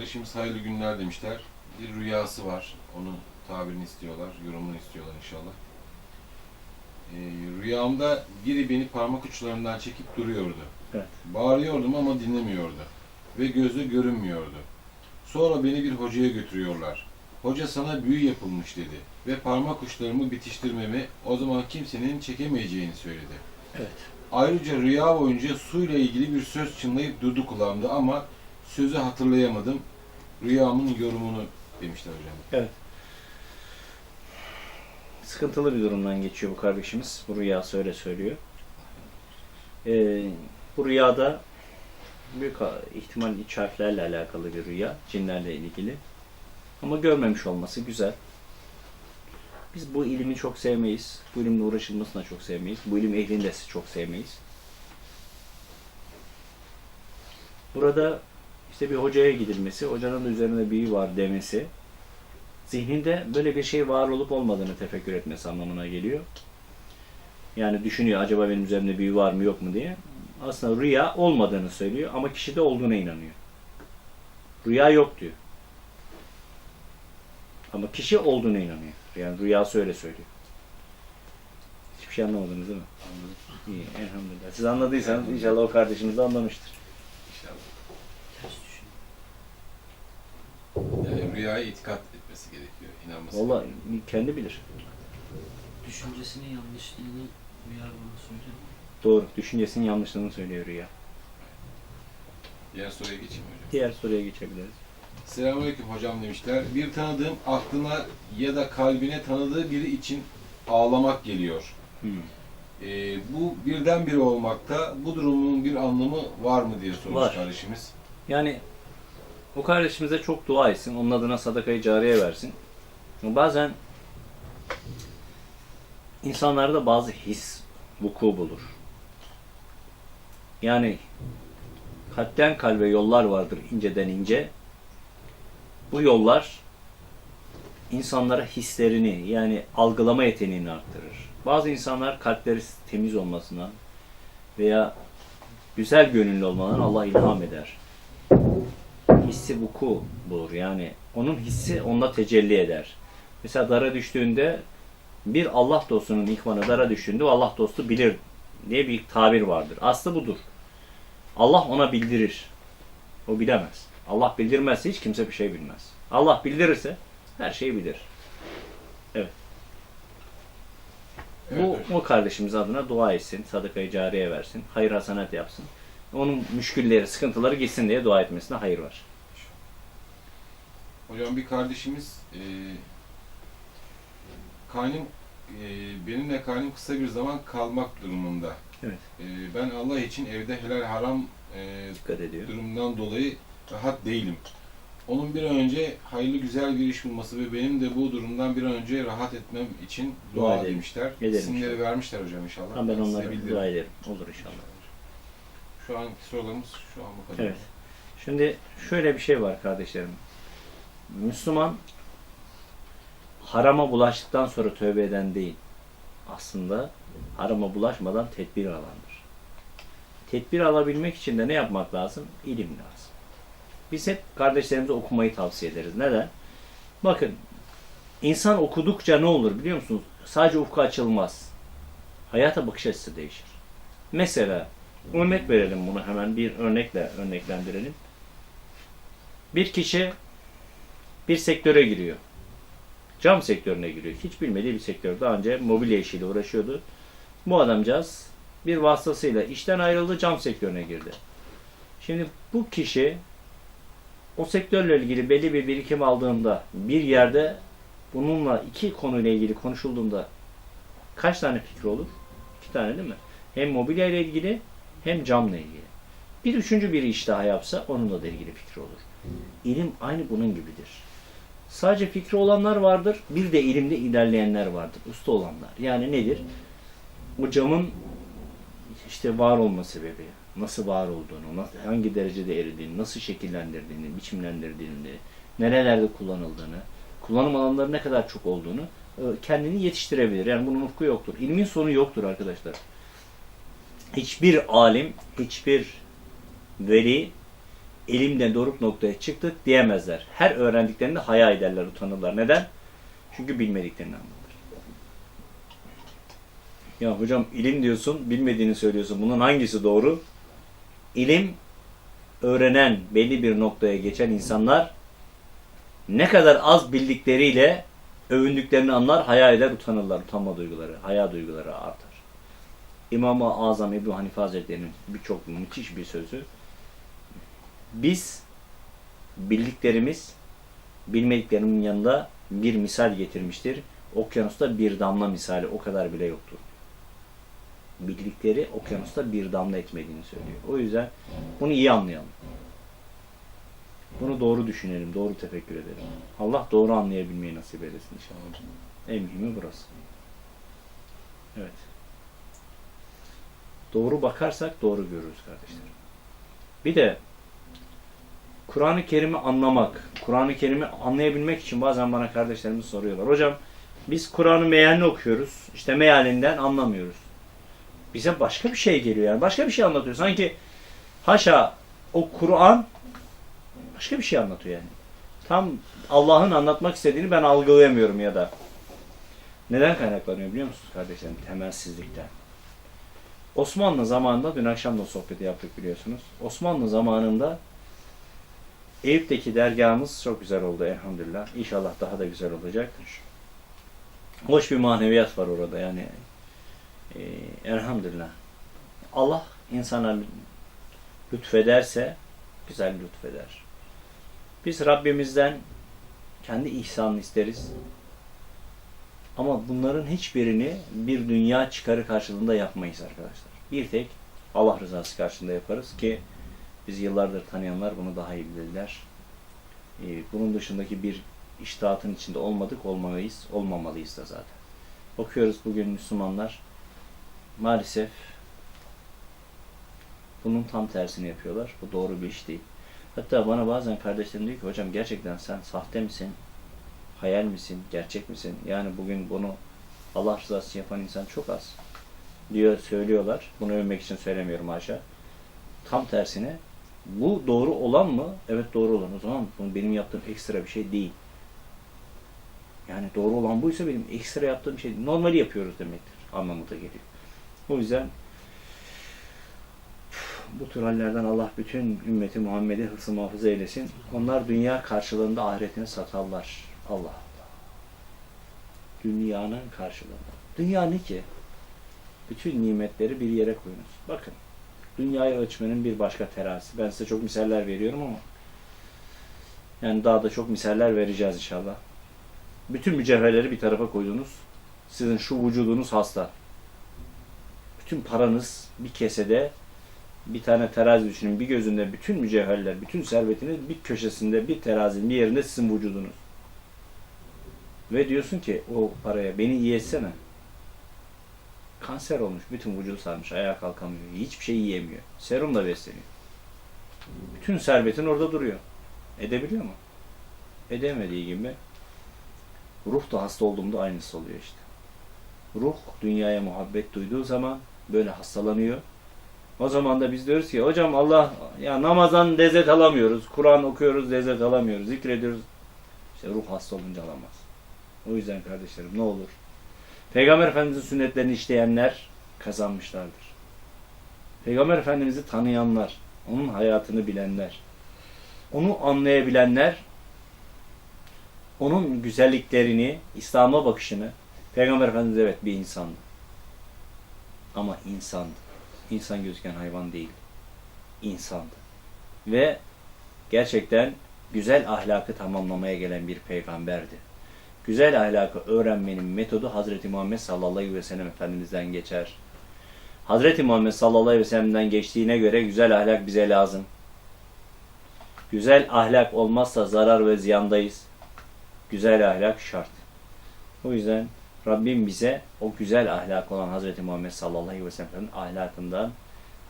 kardeşimiz hayırlı günler demişler. Bir rüyası var. Onun tabirini istiyorlar, yorumunu istiyorlar inşallah. Ee, rüyamda biri beni parmak uçlarından çekip duruyordu. Evet. Bağırıyordum ama dinlemiyordu. Ve gözü görünmüyordu. Sonra beni bir hocaya götürüyorlar. Hoca sana büyü yapılmış dedi. Ve parmak uçlarımı bitiştirmemi o zaman kimsenin çekemeyeceğini söyledi. Evet. Ayrıca rüya boyunca suyla ilgili bir söz çınlayıp durdu kulağımda ama sözü hatırlayamadım. Rüyamın yorumunu demişler hocam. Evet. Sıkıntılı bir durumdan geçiyor bu kardeşimiz. Bu rüyası öyle söylüyor. Ee, bu rüyada büyük ihtimal iç harflerle alakalı bir rüya. Cinlerle ilgili. Ama görmemiş olması güzel. Biz bu ilimi çok sevmeyiz. Bu ilimle uğraşılmasını da çok sevmeyiz. Bu ilim ehlini de çok sevmeyiz. Burada işte bir hocaya gidilmesi, hocanın da üzerinde büyü var demesi, zihninde böyle bir şey var olup olmadığını tefekkür etmesi anlamına geliyor. Yani düşünüyor acaba benim üzerimde büyü var mı yok mu diye. Aslında rüya olmadığını söylüyor ama kişide olduğuna inanıyor. Rüya yok diyor. Ama kişi olduğuna inanıyor. Yani rüyası öyle söylüyor. Hiçbir şey anlamadınız değil mi? İyi, elhamdülillah. Siz anladıysanız inşallah o kardeşiniz de anlamıştır. İnşallah. Ters düşün. Yani rüyaya itikat etmesi gerekiyor, inanması Vallahi gerekiyor. kendi bilir. Düşüncesinin yanlışlığını uyar bana söyler. Doğru. Düşüncesinin yanlışlığını söylüyor rüya. Diğer soruya geçeyim hocam. Diğer soruya geçebiliriz. Selamünaleyküm hocam demişler. Bir tanıdığım aklına ya da kalbine tanıdığı biri için ağlamak geliyor. Hmm. Ee, bu birdenbire olmakta. Bu durumun bir anlamı var mı diye sormuş Var. kardeşimiz. Yani o kardeşimize çok dua etsin. Onun adına sadakayı cariye versin. Bazen insanlarda bazı his vuku bulur. Yani kalpten kalbe yollar vardır inceden ince. Bu yollar insanlara hislerini yani algılama yeteneğini arttırır. Bazı insanlar kalpleri temiz olmasına veya güzel gönüllü olmalarına Allah ilham eder hissi vuku bulur. Yani onun hissi onda tecelli eder. Mesela dara düştüğünde bir Allah dostunun ihvanı dara düştüğünde Allah dostu bilir diye bir tabir vardır. Aslı budur. Allah ona bildirir. O bilemez. Allah bildirmezse hiç kimse bir şey bilmez. Allah bildirirse her şeyi bilir. Evet, Bu, o kardeşimiz adına dua etsin, sadakayı cariye versin, hayır hasenat yapsın. Onun müşkülleri, sıkıntıları gitsin diye dua etmesine hayır var. Hocam bir kardeşimiz e, kaynım e, benimle kaynım kısa bir zaman kalmak durumunda. Evet. E, ben Allah için evde helal haram e, Dikkat ediyor. durumdan dolayı rahat değilim. Onun bir an önce hayırlı güzel bir iş bulması ve benim de bu durumdan bir an önce rahat etmem için dua, Dua edelim. demişler. Ederim İsimleri inşallah. vermişler hocam inşallah. Ha, ben size onlara dua ederim. Olur inşallah. Şu anki sorularımız şu an bu kadar. Evet. Şimdi şöyle bir şey var kardeşlerim. Müslüman harama bulaştıktan sonra tövbe eden değil. Aslında harama bulaşmadan tedbir alandır. Tedbir alabilmek için de ne yapmak lazım? İlim lazım. Biz hep kardeşlerimize okumayı tavsiye ederiz. Neden? Bakın insan okudukça ne olur biliyor musunuz? Sadece ufku açılmaz. Hayata bakış açısı değişir. Mesela Örnek verelim bunu hemen bir örnekle örneklendirelim. Bir kişi bir sektöre giriyor. Cam sektörüne giriyor. Hiç bilmediği bir sektör. Daha önce mobilya işiyle uğraşıyordu. Bu adamcağız bir vasıtasıyla işten ayrıldı cam sektörüne girdi. Şimdi bu kişi o sektörle ilgili belli bir birikim aldığında bir yerde bununla iki konuyla ilgili konuşulduğunda kaç tane fikri olur? İki tane değil mi? Hem mobilya ile ilgili hem camla ilgili. Bir üçüncü bir iş daha yapsa onunla da ilgili fikri olur. İlim aynı bunun gibidir. Sadece fikri olanlar vardır, bir de ilimde ilerleyenler vardır, usta olanlar. Yani nedir? O camın işte var olma sebebi, nasıl var olduğunu, hangi derecede eridiğini, nasıl şekillendirdiğini, biçimlendirdiğini, nerelerde kullanıldığını, kullanım alanları ne kadar çok olduğunu e, kendini yetiştirebilir. Yani bunun ufku yoktur. İlmin sonu yoktur arkadaşlar hiçbir alim, hiçbir veli elimden doruk noktaya çıktık diyemezler. Her öğrendiklerinde haya ederler, utanırlar. Neden? Çünkü bilmediklerini anlatır. Ya hocam ilim diyorsun, bilmediğini söylüyorsun. Bunun hangisi doğru? İlim öğrenen, belli bir noktaya geçen insanlar ne kadar az bildikleriyle övündüklerini anlar, haya eder, utanırlar. Utanma duyguları, haya duyguları artar. İmam-ı Azam Ebu Hanife Hazretleri'nin birçok müthiş bir sözü. Biz bildiklerimiz bilmediklerinin yanında bir misal getirmiştir. Okyanusta bir damla misali o kadar bile yoktur. Bildikleri okyanusta bir damla etmediğini söylüyor. O yüzden bunu iyi anlayalım. Bunu doğru düşünelim, doğru tefekkür edelim. Allah doğru anlayabilmeyi nasip eylesin inşallah. En mühimi burası. Evet. Doğru bakarsak doğru görürüz kardeşlerim. Bir de Kur'an-ı Kerim'i anlamak, Kur'an-ı Kerim'i anlayabilmek için bazen bana kardeşlerimiz soruyorlar. Hocam biz Kur'an'ı mealini okuyoruz. İşte mealinden anlamıyoruz. Bize başka bir şey geliyor yani. Başka bir şey anlatıyor. Sanki haşa o Kur'an başka bir şey anlatıyor yani. Tam Allah'ın anlatmak istediğini ben algılayamıyorum ya da. Neden kaynaklanıyor biliyor musunuz kardeşlerim? Temelsizlikten. Osmanlı zamanında, dün akşam da sohbeti yaptık biliyorsunuz. Osmanlı zamanında Eyüp'teki dergahımız çok güzel oldu elhamdülillah. İnşallah daha da güzel olacak. Hoş bir maneviyat var orada yani. Ee, elhamdülillah. Allah insana lütfederse güzel lütfeder. Biz Rabbimizden kendi ihsanını isteriz. Ama bunların hiçbirini bir dünya çıkarı karşılığında yapmayız arkadaşlar. Bir tek Allah rızası karşılığında yaparız ki biz yıllardır tanıyanlar bunu daha iyi bilirler. Ee, bunun dışındaki bir iştahatın içinde olmadık, olmalıyız, olmamalıyız da zaten. Bakıyoruz bugün Müslümanlar maalesef bunun tam tersini yapıyorlar. Bu doğru bir iş değil. Hatta bana bazen kardeşlerim diyor ki hocam gerçekten sen sahte misin? Hayal misin? Gerçek misin? Yani bugün bunu Allah rızası için yapan insan çok az. Diyor söylüyorlar. Bunu övmek için söylemiyorum haşa. Tam tersine bu doğru olan mı? Evet doğru olan. O zaman bu benim yaptığım ekstra bir şey değil. Yani doğru olan buysa benim ekstra yaptığım şey. Normali yapıyoruz demektir. Anlamı da geliyor. O yüzden bu tür hallerden Allah bütün ümmeti Muhammed'i hırsı muhafaza eylesin. Onlar dünya karşılığında ahiretini satarlar. Allah Allah. Dünyanın karşılığında. Dünya ne ki? Bütün nimetleri bir yere koyunuz. Bakın. Dünyayı ölçmenin bir başka terazisi. Ben size çok misaller veriyorum ama yani daha da çok misaller vereceğiz inşallah. Bütün mücevherleri bir tarafa koydunuz. Sizin şu vücudunuz hasta. Bütün paranız bir kesede bir tane terazi düşünün. Bir gözünde bütün mücevherler, bütün servetiniz bir köşesinde, bir terazinin bir yerinde sizin vücudunuz. Ve diyorsun ki o paraya beni iyi etsene. Kanser olmuş, bütün vücudu sarmış, ayağa kalkamıyor, hiçbir şey yiyemiyor. Serumla besleniyor. Bütün servetin orada duruyor. Edebiliyor mu? Edemediği gibi ruh da hasta olduğunda aynısı oluyor işte. Ruh dünyaya muhabbet duyduğu zaman böyle hastalanıyor. O zaman da biz diyoruz ki hocam Allah ya namazdan lezzet alamıyoruz. Kur'an okuyoruz lezzet alamıyoruz. Zikrediyoruz. İşte ruh hasta olunca alamaz. O yüzden kardeşlerim ne olur. Peygamber Efendimizin sünnetlerini işleyenler kazanmışlardır. Peygamber Efendimiz'i tanıyanlar, onun hayatını bilenler, onu anlayabilenler, onun güzelliklerini, İslam'a bakışını, Peygamber Efendimiz evet bir insandı. Ama insandı. İnsan gözüken hayvan değil. İnsandı. Ve gerçekten güzel ahlakı tamamlamaya gelen bir peygamberdi. Güzel ahlakı öğrenmenin metodu Hazreti Muhammed sallallahu aleyhi ve sellem Efendimiz'den geçer. Hazreti Muhammed sallallahu aleyhi ve sellem'den geçtiğine göre güzel ahlak bize lazım. Güzel ahlak olmazsa zarar ve ziyandayız. Güzel ahlak şart. O yüzden Rabbim bize o güzel ahlak olan Hazreti Muhammed sallallahu aleyhi ve sellem'in ahlakından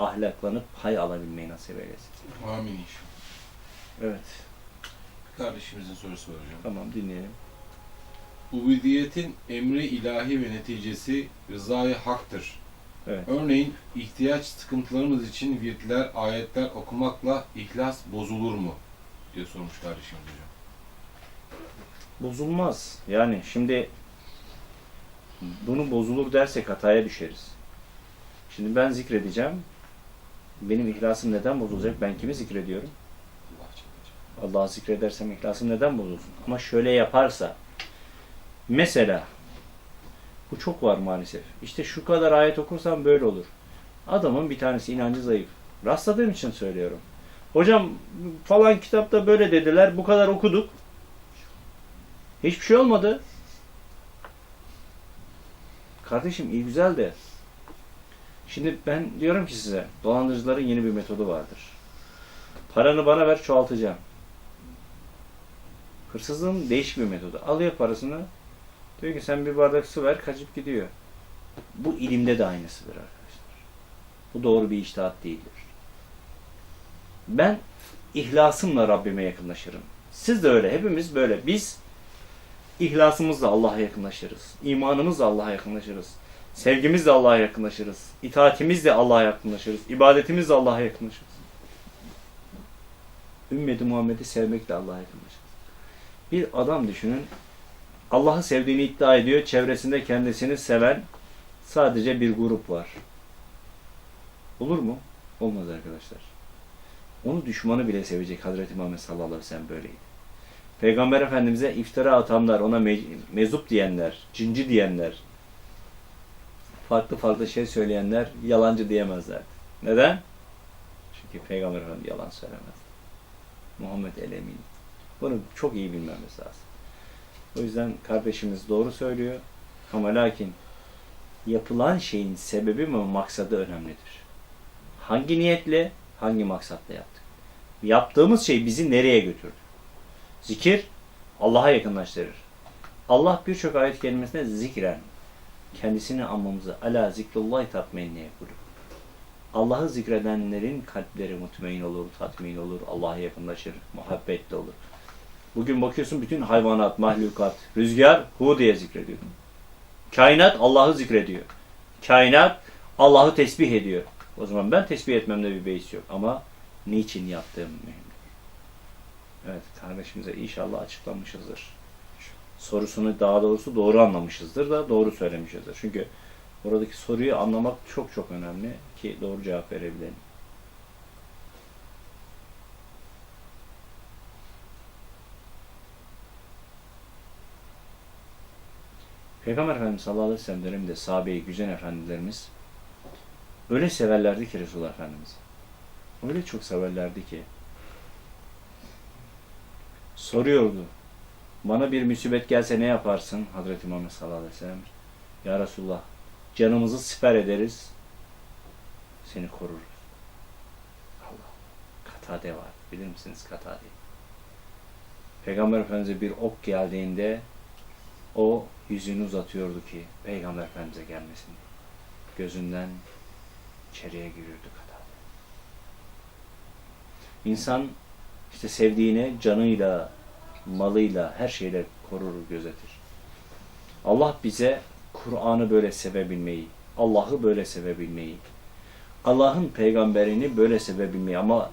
ahlaklanıp pay alabilmeyi nasip eylesin. Amin inşallah. Evet. Kardeşimizin sorusu var hocam. Tamam dinleyelim. Ubudiyetin emri ilahi ve neticesi rızayı haktır. Evet. Örneğin ihtiyaç sıkıntılarımız için virtler, ayetler okumakla ihlas bozulur mu? diye sormuş kardeşimiz hocam. Bozulmaz. Yani şimdi bunu bozulur dersek hataya düşeriz. Şimdi ben zikredeceğim. Benim ihlasım neden bozulacak? Ben kimi zikrediyorum? Allah'ı zikredersem ihlasım neden bozulsun? Ama şöyle yaparsa mesela bu çok var maalesef. İşte şu kadar ayet okursam böyle olur. Adamın bir tanesi inancı zayıf. Rastladığım için söylüyorum. Hocam falan kitapta böyle dediler. Bu kadar okuduk. Hiçbir şey olmadı. Kardeşim iyi güzel de. Şimdi ben diyorum ki size dolandırıcıların yeni bir metodu vardır. Paranı bana ver çoğaltacağım. Hırsızlığın değişik bir metodu. Alıyor parasını. Diyor ki sen bir bardak su ver kaçıp gidiyor. Bu ilimde de aynısıdır arkadaşlar. Bu doğru bir iştahat değildir. Ben ihlasımla Rabbime yakınlaşırım. Siz de öyle. Hepimiz böyle. Biz ihlasımızla Allah'a yakınlaşırız. İmanımızla Allah'a yakınlaşırız. Sevgimizle Allah'a yakınlaşırız. İtaatimizle Allah'a yakınlaşırız. İbadetimizle Allah'a yakınlaşırız. Ümmeti Muhammed'i sevmekle Allah'a yakınlaşırız. Bir adam düşünün. Allah'ı sevdiğini iddia ediyor. Çevresinde kendisini seven sadece bir grup var. Olur mu? Olmaz arkadaşlar. Onu düşmanı bile sevecek Hazreti Muhammed sallallahu aleyhi ve sellem böyleydi. Peygamber Efendimiz'e iftira atanlar, ona me- mezup diyenler, cinci diyenler, farklı farklı şey söyleyenler yalancı diyemezlerdi. Neden? Çünkü Peygamber Efendimiz yalan söylemez. Muhammed el emin. Bunu çok iyi bilmemiz lazım. O yüzden kardeşimiz doğru söylüyor. Ama lakin yapılan şeyin sebebi mi maksadı önemlidir. Hangi niyetle, hangi maksatla yaptık? Yaptığımız şey bizi nereye götürdü? Zikir Allah'a yakınlaştırır. Allah birçok ayet kelimesinde zikren kendisini anmamızı ala zikrullahi tatmeyne kulub. Allah'ı zikredenlerin kalpleri mutmain olur, tatmin olur, Allah'a yakınlaşır, muhabbetli olur. Bugün bakıyorsun bütün hayvanat, mahlukat, rüzgar hu diye zikrediyor. Kainat Allah'ı zikrediyor. Kainat Allah'ı tesbih ediyor. O zaman ben tesbih etmemde bir beis yok. Ama niçin yaptığım mühim. Evet kardeşimize inşallah açıklamışızdır. Sorusunu daha doğrusu doğru anlamışızdır da doğru söylemişizdir. Çünkü oradaki soruyu anlamak çok çok önemli ki doğru cevap verebilelim. Peygamber Efendimiz sallallahu aleyhi ve sellem döneminde sahabe-i güzel efendilerimiz öyle severlerdi ki Resulullah Efendimiz. Öyle çok severlerdi ki soruyordu. Bana bir musibet gelse ne yaparsın? Hazreti Muhammed sallallahu aleyhi ve sellem. Ya Resulullah canımızı siper ederiz. Seni koruruz. Allah. Katade var. Bilir misiniz Katade? Peygamber Efendimiz'e bir ok geldiğinde o yüzünü uzatıyordu ki Peygamber Efendimiz'e gelmesin. Gözünden içeriye giriyordu Katade. İnsan işte sevdiğine canıyla, malıyla, her şeyle korur, gözetir. Allah bize Kur'an'ı böyle sevebilmeyi, Allah'ı böyle sevebilmeyi, Allah'ın peygamberini böyle sevebilmeyi ama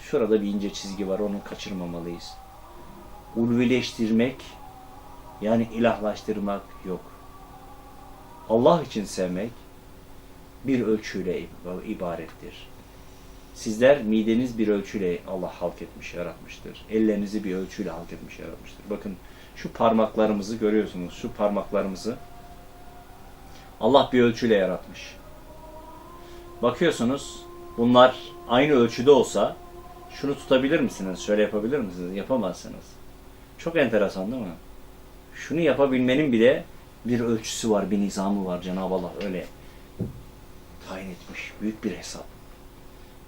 şurada bir ince çizgi var, onu kaçırmamalıyız. Ulvileştirmek, yani ilahlaştırmak yok. Allah için sevmek bir ölçüyle ibarettir. Sizler mideniz bir ölçüyle Allah halk etmiş, yaratmıştır. Ellerinizi bir ölçüyle halk etmiş, yaratmıştır. Bakın şu parmaklarımızı görüyorsunuz. Şu parmaklarımızı Allah bir ölçüyle yaratmış. Bakıyorsunuz bunlar aynı ölçüde olsa şunu tutabilir misiniz? Şöyle yapabilir misiniz? Yapamazsınız. Çok enteresan değil mi? Şunu yapabilmenin bile bir ölçüsü var, bir nizamı var. Cenab-ı Allah öyle tayin etmiş. Büyük bir hesap.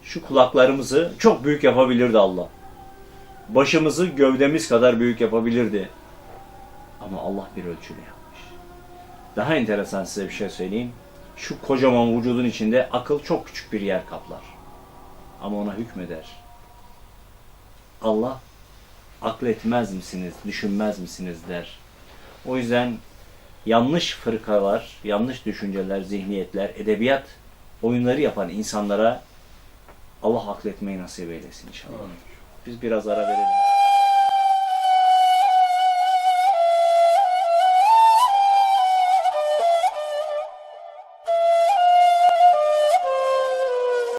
Şu kulaklarımızı çok büyük yapabilirdi Allah. Başımızı gövdemiz kadar büyük yapabilirdi. Ama Allah bir ölçüyle yapmış. Daha enteresan size bir şey söyleyeyim. Şu kocaman vücudun içinde akıl çok küçük bir yer kaplar. Ama ona hükmeder. Allah akletmez misiniz, düşünmez misiniz der. O yüzden yanlış fırkalar, yanlış düşünceler, zihniyetler, edebiyat oyunları yapan insanlara Allah akletmeyi nasip eylesin inşallah. Biz biraz ara verelim.